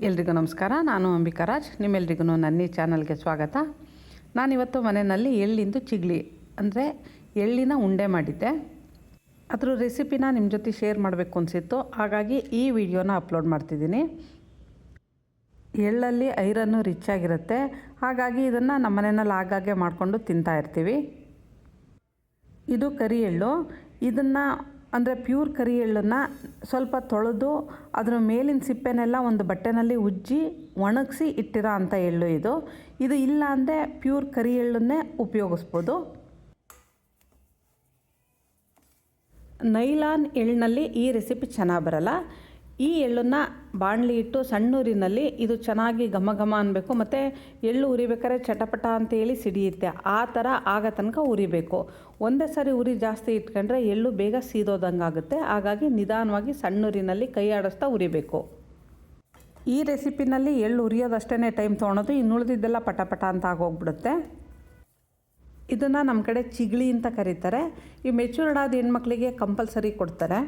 ಎಲ್ರಿಗೂ ನಮಸ್ಕಾರ. ನಾನು ಅಂಬಿಕಾ ರಾಜ್. ನಿಮ್ಮೆಲ್ರಿಗೂ ನನ್ನ ಈ ಚಾನಲ್ಗೆ ಸ್ವಾಗತ. ನಾನಿವತ್ತು ಮನೆಯಲ್ಲಿ ಎಳ್ಳಿಂದು ಚಿಗ್ಲಿ, ಅಂದರೆ ಎಳ್ಳಿನ ಉಂಡೆ ಮಾಡಿದ್ದೆ. ಅದ್ರ ರೆಸಿಪಿನ ನಿಮ್ಮ ಜೊತೆ ಶೇರ್ ಮಾಡಬೇಕು ಅನಿಸಿತ್ತು. ಹಾಗಾಗಿ ಈ ವಿಡಿಯೋನ ಅಪ್ಲೋಡ್ ಮಾಡ್ತಿದ್ದೀನಿ. ಎಳ್ಳಲ್ಲಿ ಐರನ್ನು ರಿಚ್ ಆಗಿರುತ್ತೆ. ಹಾಗಾಗಿ ಇದನ್ನು ನಮ್ಮ ಮನೆಯಲ್ಲಿ ಆಗಾಗ್ಗೆ ಮಾಡಿಕೊಂಡು ತಿಂತಾ ಇರ್ತೀವಿ. ಇದು ಕರಿ ಎಳ್ಳು. ಇದನ್ನು ಅಂದರೆ ಪ್ಯೂರ್ ಕರಿ ಎಳ್ಳನ್ನು ಸ್ವಲ್ಪ ತೊಳೆದು ಅದರ ಮೇಲಿನ ಸಿಪ್ಪೆನೆಲ್ಲ ಒಂದು ಬಟ್ಟೆನಲ್ಲಿ ಉಜ್ಜಿ ಒಣಗಿಸಿ ಇಟ್ಟಿರೋ ಅಂಥ ಎಳ್ಳು ಇದು. ಇದು ಇಲ್ಲ ಅಂದರೆ ಪ್ಯೂರ್ ಕರಿ ಎಳ್ಳನ್ನೇ ಉಪಯೋಗಿಸ್ಬೋದು. ನೈಲಾನ್ ಎಳ್ಳಿನಲ್ಲಿ ಈ ರೆಸಿಪಿ ಚೆನ್ನಾಗಿ ಬರಲ್ಲ. ಈ ಎಳ್ಳನ್ನು ಬಾಣಲಿ ಇಟ್ಟು ಸಣ್ಣೂರಿನಲ್ಲಿ ಇದು ಚೆನ್ನಾಗಿ ಘಮ ಘಮ ಅನ್ನಬೇಕು ಮತ್ತು ಎಳ್ಳು ಉರಿಬೇಕಾದ್ರೆ ಚಟಪಟ ಅಂತೇಳಿ ಸಿಡಿಯುತ್ತೆ. ಆ ಥರ ಆಗ ತನಕ ಉರಿಬೇಕು. ಒಂದೇ ಸಾರಿ ಉರಿ ಜಾಸ್ತಿ ಇಟ್ಕೊಂಡ್ರೆ ಎಳ್ಳು ಬೇಗ ಸೀದೋದಂಗೆ ಆಗುತ್ತೆ. ಹಾಗಾಗಿ ನಿಧಾನವಾಗಿ ಸಣ್ಣೂರಿನಲ್ಲಿ ಕೈ ಆಡಿಸ್ತಾ ಉರಿಬೇಕು. ಈ ರೆಸಿಪಿನಲ್ಲಿ ಎಳ್ಳು ಉರಿಯೋದಷ್ಟೇ ಟೈಮ್ ತೊಗೊಳೋದು. ಇನ್ನು ಉಳಿದಿದ್ದೆಲ್ಲ ಪಟಪಟ ಅಂತ ಆಗೋಗ್ಬಿಡುತ್ತೆ. ಇದನ್ನು ನಮ್ಮ ಕಡೆ ಚಿಗಳಿ ಅಂತ ಕರೀತಾರೆ. ಈ ಮೆಚೂರ್ಡ್ ಆದ ಹೆಣ್ಮಕ್ಳಿಗೆ ಕಂಪಲ್ಸರಿ ಕೊಡ್ತಾರೆ.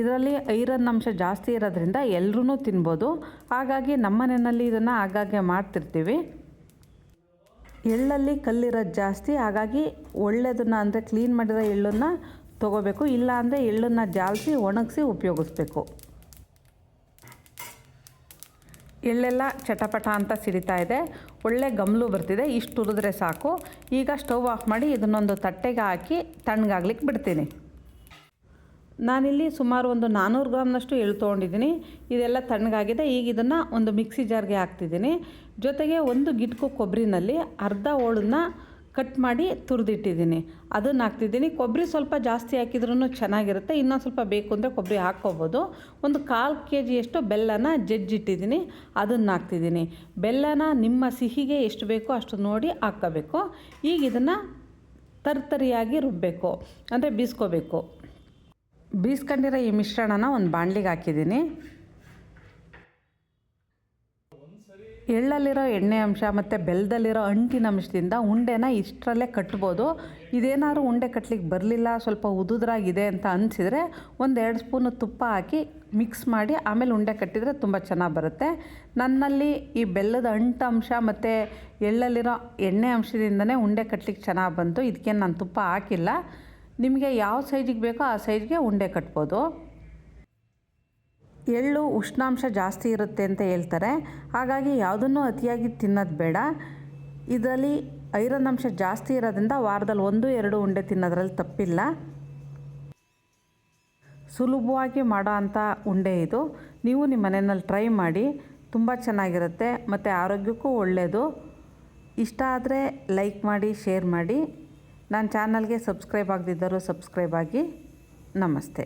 ಇದರಲ್ಲಿ ಐರನ್ ಅಂಶ ಜಾಸ್ತಿ ಇರೋದ್ರಿಂದ ಎಲ್ಲರೂ ತಿನ್ಬೋದು. ಹಾಗಾಗಿ ನಮ್ಮ ಮನೆಯಲ್ಲಿ ಇದನ್ನು ಆಗಾಗ್ಗೆ ಮಾಡ್ತಿರ್ತೀವಿ. ಎಳ್ಳಲ್ಲಿ ಕಲ್ಲಿರೋದು ಜಾಸ್ತಿ. ಹಾಗಾಗಿ ಒಳ್ಳೆಯದನ್ನು ಅಂದರೆ ಕ್ಲೀನ್ ಮಾಡಿರೋ ಎಳ್ಳನ್ನು ತೊಗೋಬೇಕು. ಇಲ್ಲ ಅಂದರೆ ಎಳ್ಳನ್ನು ಜಾಲಿಸಿ, ಒಣಗಿಸಿ ಉಪಯೋಗಿಸ್ಬೇಕು. ಎಳ್ಳೆಲ್ಲ ಚಟಪಟ ಅಂತ ಸಿಡಿತಾ ಇದೆ. ಒಳ್ಳೆ ಗಮಲು ಬರ್ತಿದೆ. ಇಷ್ಟು ಹುರಿದ್ರೆ ಸಾಕು. ಈಗ ಸ್ಟವ್ ಆಫ್ ಮಾಡಿ ಇದನ್ನೊಂದು ತಟ್ಟೆಗೆ ಹಾಕಿ ತಣ್ಣಗಾಗ್ಲಿಕ್ಕೆ ಬಿಡ್ತೀನಿ. ನಾನಿಲ್ಲಿ ಸುಮಾರು ಒಂದು ನಾನ್ನೂರು ಗ್ರಾಮ್ನಷ್ಟು ಎಳು ತೊಗೊಂಡಿದ್ದೀನಿ. ಇದೆಲ್ಲ ತಣ್ಣಗಾಗಿದೆ. ಈಗ ಇದನ್ನು ಒಂದು ಮಿಕ್ಸಿ ಜಾರ್ಗೆ ಹಾಕ್ತಿದ್ದೀನಿ. ಜೊತೆಗೆ ಒಂದು ಗಿಟ್ಕು ಕೊಬ್ಬರಿನಲ್ಲಿ ಅರ್ಧ ಹೋಳನ್ನ ಕಟ್ ಮಾಡಿ ತುರಿದಿಟ್ಟಿದ್ದೀನಿ. ಅದನ್ನು ಹಾಕ್ತಿದ್ದೀನಿ. ಕೊಬ್ಬರಿ ಸ್ವಲ್ಪ ಜಾಸ್ತಿ ಹಾಕಿದ್ರೂ ಚೆನ್ನಾಗಿರುತ್ತೆ. ಇನ್ನೊಂದು ಸ್ವಲ್ಪ ಬೇಕು ಅಂದರೆ ಕೊಬ್ಬರಿ ಹಾಕ್ಕೋಬೋದು. ಒಂದು ಕಾಲು ಕೆ ಜಿಯಷ್ಟು ಬೆಲ್ಲನ ಜಜ್ಜಿಟ್ಟಿದ್ದೀನಿ. ಅದನ್ನು ಹಾಕ್ತಿದ್ದೀನಿ. ಬೆಲ್ಲನ ನಿಮ್ಮ ಸಿಹಿಗೆ ಎಷ್ಟು ಬೇಕೋ ಅಷ್ಟು ನೋಡಿ ಹಾಕ್ಕೋಬೇಕು. ಈಗ ಇದನ್ನು ತರ್ತರಿಯಾಗಿ ರುಬ್ಬಬೇಕು ಅಂದರೆ ಬೀಸ್ಕೋಬೇಕು. ಬೀಸ್ಕೊಂಡಿರೋ ಈ ಮಿಶ್ರಣನ ಒಂದು ಬಾಣಲಿಗೆ ಹಾಕಿದ್ದೀನಿ. ಎಳ್ಳಲ್ಲಿರೋ ಎಣ್ಣೆ ಅಂಶ ಮತ್ತು ಬೆಲ್ಲದಲ್ಲಿರೋ ಅಂಟಿನ ಅಂಶದಿಂದ ಉಂಡೆನ ಇಷ್ಟರಲ್ಲೇ ಕಟ್ಬೋದು. ಇದೇನಾದ್ರೂ ಉಂಡೆ ಕಟ್ಲಿಕ್ಕೆ ಬರಲಿಲ್ಲ, ಸ್ವಲ್ಪ ಉದುದ್ರಾಗಿದೆ ಅಂತ ಅನಿಸಿದರೆ ಒಂದು ಎರಡು ಸ್ಪೂನು ತುಪ್ಪ ಹಾಕಿ ಮಿಕ್ಸ್ ಮಾಡಿ ಆಮೇಲೆ ಉಂಡೆ ಕಟ್ಟಿದರೆ ತುಂಬ ಚೆನ್ನಾಗಿ ಬರುತ್ತೆ. ನನ್ನಲ್ಲಿ ಈ ಬೆಲ್ಲದ ಅಂಟು ಅಂಶ ಮತ್ತು ಎಳ್ಳಲ್ಲಿರೋ ಎಣ್ಣೆ ಅಂಶದಿಂದನೇ ಉಂಡೆ ಕಟ್ಲಿಕ್ಕೆ ಚೆನ್ನಾಗಿ ಬಂತು. ಇದಕ್ಕೆ ನಾನು ತುಪ್ಪ ಹಾಕಿಲ್ಲ. ನಿಮಗೆ ಯಾವ ಸೈಜಿಗೆ ಬೇಕೋ ಆ ಸೈಜ್ಗೆ ಉಂಡೆ ಕಟ್ಬೋದು. ಎಳ್ಳು ಉಷ್ಣಾಂಶ ಜಾಸ್ತಿ ಇರುತ್ತೆ ಅಂತ ಹೇಳ್ತಾರೆ. ಹಾಗಾಗಿ ಯಾವುದನ್ನು ಅತಿಯಾಗಿ ತಿನ್ನೋದು ಬೇಡ. ಇದರಲ್ಲಿ ಐರನ್ ಅಂಶ ಜಾಸ್ತಿ ಇರೋದ್ರಿಂದ ವಾರದಲ್ಲಿ ಒಂದು, ಎರಡು ಉಂಡೆ ತಿನ್ನೋದ್ರಲ್ಲಿ ತಪ್ಪಿಲ್ಲ. ಸುಲಭವಾಗಿ ಮಾಡೋ ಅಂಥ ಉಂಡೆ ಇದು. ನೀವು ನಿಮ್ಮ ಮನೆಯಲ್ಲಿ ಟ್ರೈ ಮಾಡಿ, ತುಂಬ ಚೆನ್ನಾಗಿರುತ್ತೆ. ಮತ್ತು ಆರೋಗ್ಯಕ್ಕೂ ಒಳ್ಳೆಯದು ಇಷ್ಟ ಆದರೆ ಲೈಕ್ ಮಾಡಿ, ಶೇರ್ ಮಾಡಿ. ನನ್ನ ಚಾನಲ್ಗೆ ಸಬ್ಸ್ಕ್ರೈಬ್ ಆಗದಿದ್ದರೂ ಸಬ್ಸ್ಕ್ರೈಬ್ ಆಗಿ ನಮಸ್ತೆ